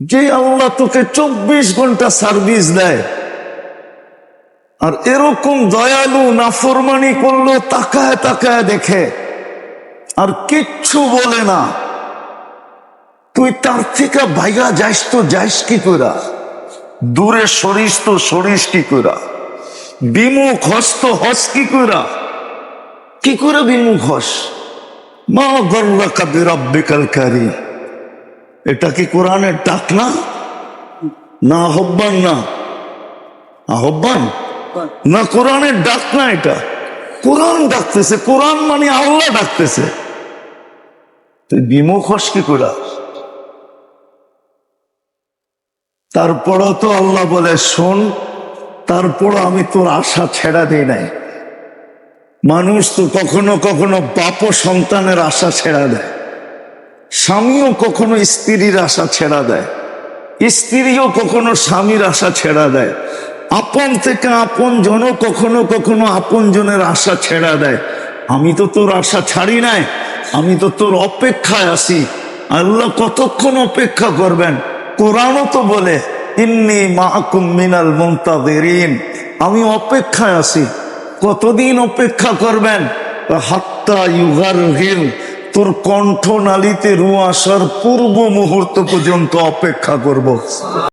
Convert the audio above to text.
যে আল্লাহ তোকে চব্বিশ ঘণ্টা সার্ভিস দেয়। আর এরকম দয়ালু নাফরমানি করল, তাকায় তাকায় দেখে। আর কিচ্ছু বলে না। তুই তার থেকে ভাইগা যাইস তো যাইস কি করা দূরে সরিস তো সরিস কি করা বিমুখ হস তো হস কি করা কি করে বিমুখ হস? মা গর্রা কাবি রব্বিকাল কারি এটা কি কোরআনের ডাক না? না আহ্বান না? আহ্বান না কোরআনের ডাক না এটা? কোরআন ডাকতেছে কোরআন মানে আল্লাহ ডাকতেছে। তুই বিমুখ হস কি করা? তারপরও তো আল্লাহ বলে শোন তারপর আমি তোর আশা ছেড়া দিই নাই। মানুষ তো কখনো কখনো বাপ সন্তানের আশা ছেড়া দেয়। স্বামীও কখনো স্ত্রীর আশা ছেড়া দেয়। স্ত্রীও কখনো স্বামীর আশা ছেড়া দেয়। আপন থেকে আপন জনও কখনো কখনো আপন জনের আশা ছেড়া দেয়। আমি তো তোর আশা ছাড়ি নাই, আমি তো তোর অপেক্ষায় আছি। আল্লাহ কতক্ষণ অপেক্ষা করবেন? কোরআনও তো বলে, ইন্নি মাহকুম মিনাল মুমতাদিরিন আমি অপেক্ষায় আছি। কতদিন অপেক্ষা করবেন? হাত্তা ইউগার হিল তোর কণ্ঠ নালিতে রু আসার পূর্ব মুহূর্ত পর্যন্ত অপেক্ষা করব।